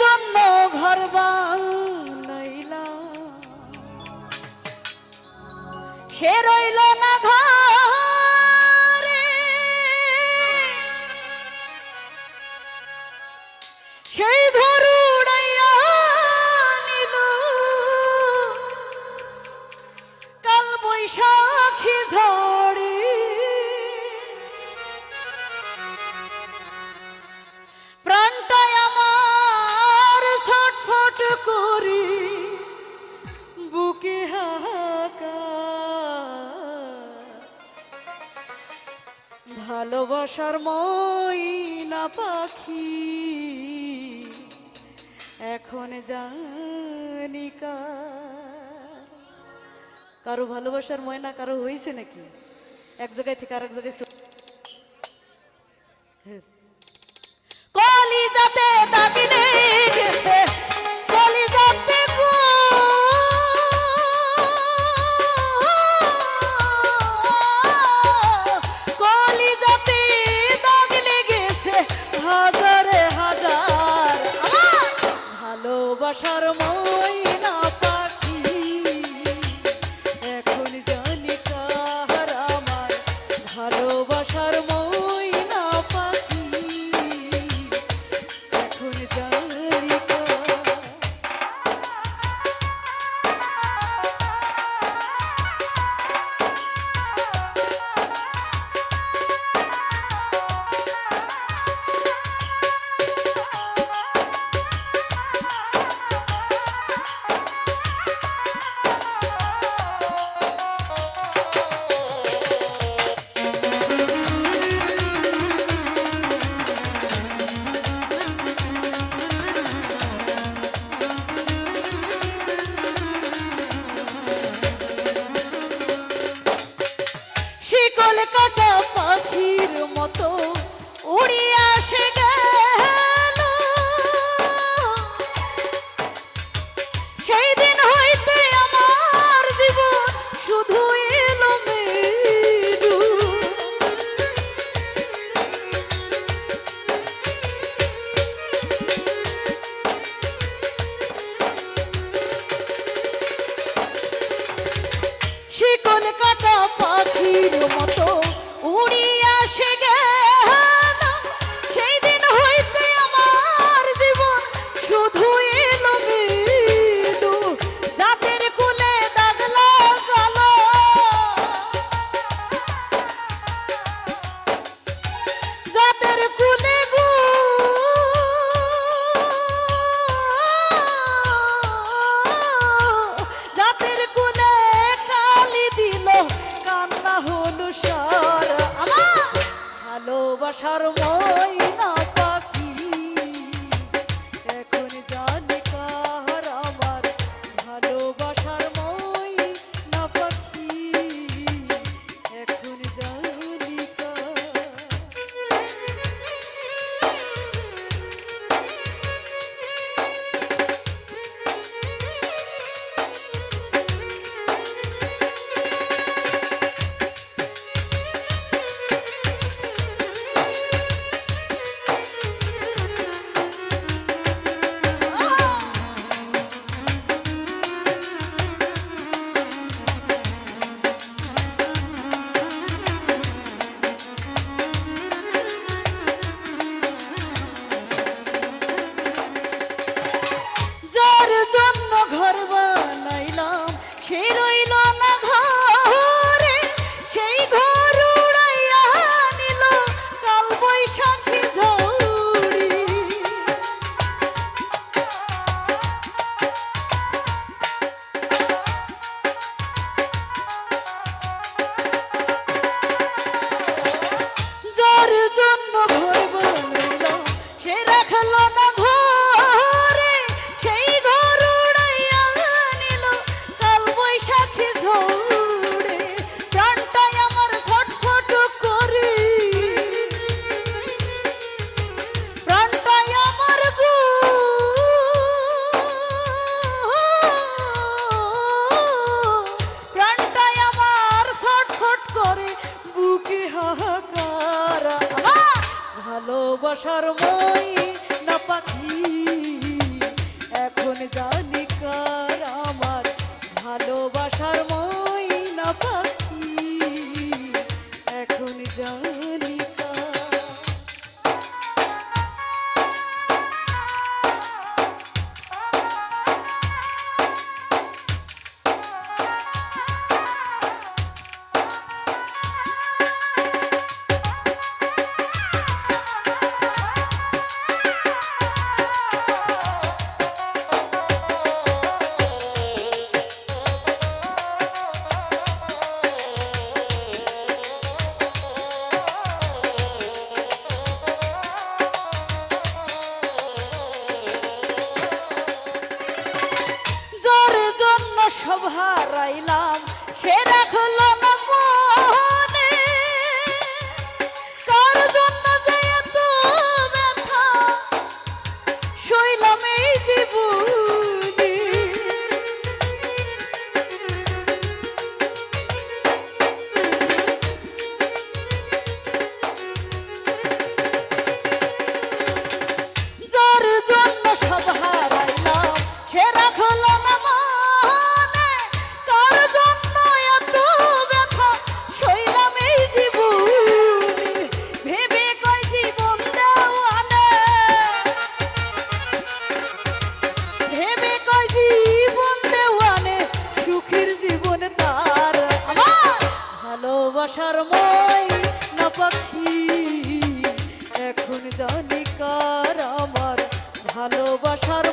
জন্য ঘর বানাইলা সে রইল ভালোবাসার না পাখি। এখন জানিকা কারও। ভালোবাসার ময়না কারও হয়েছে নাকি? এক জায়গায় থেকে আরেক জায়গায় হ্যাঁ। কলি যাতে দাগিলে গেছে আশার মই জল কাটা পাখির মতো। উড়িয়া আসে শিকল কাটা পাখির মতো উড়িয়া আশার ময়না কর্মই আমার ভালোবাসার মই না পাখি। এখন জানি সোনার মই না পাখি এখন জানি কার আমার ভালোবাসার